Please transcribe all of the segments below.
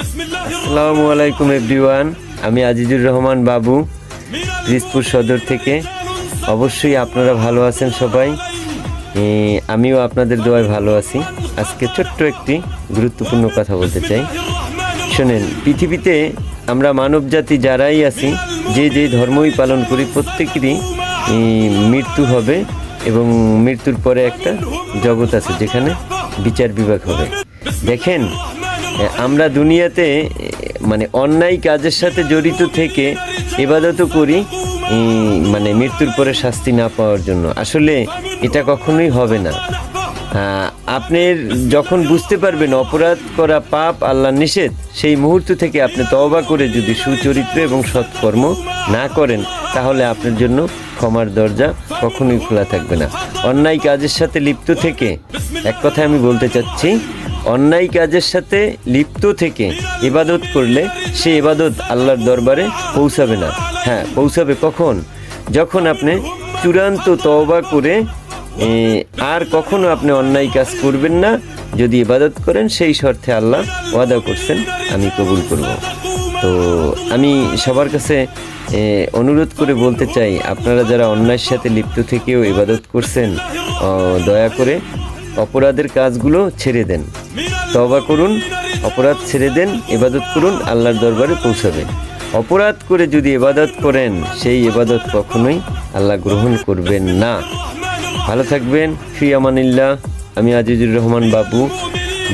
আসসালামু আলাইকুম এভরিওয়ান, আমি আজিজুর রহমান বাবু রিজপুর সদর থেকে। অবশ্যই আপনারা ভালো আছেন সবাই। আমিও আপনাদের দোয়ায় ভালো আছি। আজকে ছোট্ট একটি গুরুত্বপূর্ণ কথা বলতে চাই। শোনেন, পৃথিবীতে আমরা মানব জাতি যারাই আছি, যে যে ধর্মই পালন করি, প্রত্যেকেরই মৃত্যু হবে এবং মৃত্যুর পরে একটা জগৎ আছে যেখানে বিচার বিভাগ হবে। দেখেন আমরা দুনিয়াতে মানে অন্যায় কাজের সাথে জড়িত থেকে এবাদত করি মানে মৃত্যুর পরে শাস্তি না পাওয়ার জন্য। আসলে এটা কখনোই হবে না। আপনার যখন বুঝতে পারবেন অপরাধ করা পাপ আল্লাহ নিষেধ, সেই মুহূর্ত থেকে আপনি তওবা করে যদি সুচরিত্র এবং সৎকর্ম না করেন, তাহলে আপনার জন্য ক্ষমার দরজা কখনোই খোলা থাকবে না। অন্যায় কাজের সাথে লিপ্ত থেকে, এক কথা আমি বলতে চাচ্ছি অন্যায় কাজের সাথে লিপ্ত থেকে ইবাদত করলে সে ইবাদত আল্লাহর দরবারে পৌঁছাবে না। হ্যাঁ পৌঁছাবে কখন? যখন আপনি চূড়ান্ত তওবা করে আর কখনো আপনি অন্যায় কাজ করবেন না, যদি ইবাদত করেন, সেই শর্তে আল্লাহ ওয়াদা করছেন, আমি কবুল করব। তো আমি সবার কাছে অনুরোধ করে বলতে চাই, আপনারা যারা অন্যায়ের সাথে লিপ্ত থেকেও ইবাদত করছেন দয়া করে অপরাধের কাজগুলো ছেড়ে দেন। তবা করুন, অপরাধ ছেড়ে দেন এবাদত করুন, আল্লাহর দরবারে পৌঁছাবেন। অপরাধ করে যদি এবাদত করেন, সেই এবাদত কখনোই আল্লাহ গ্রহণ করবেন না। ভালো থাকবেন, ফি আমানিল্লাহ। আমি আজিজুর রহমান বাবু।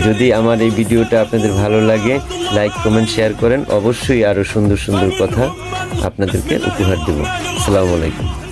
যদি আমার এই ভিডিওটা আপনাদের ভালো লাগে, লাইক, কমেন্ট, শেয়ার করেন। অবশ্যই আরও সুন্দর সুন্দর কথা আপনাদেরকে উপহার দেব। আসসালামু আলাইকুম।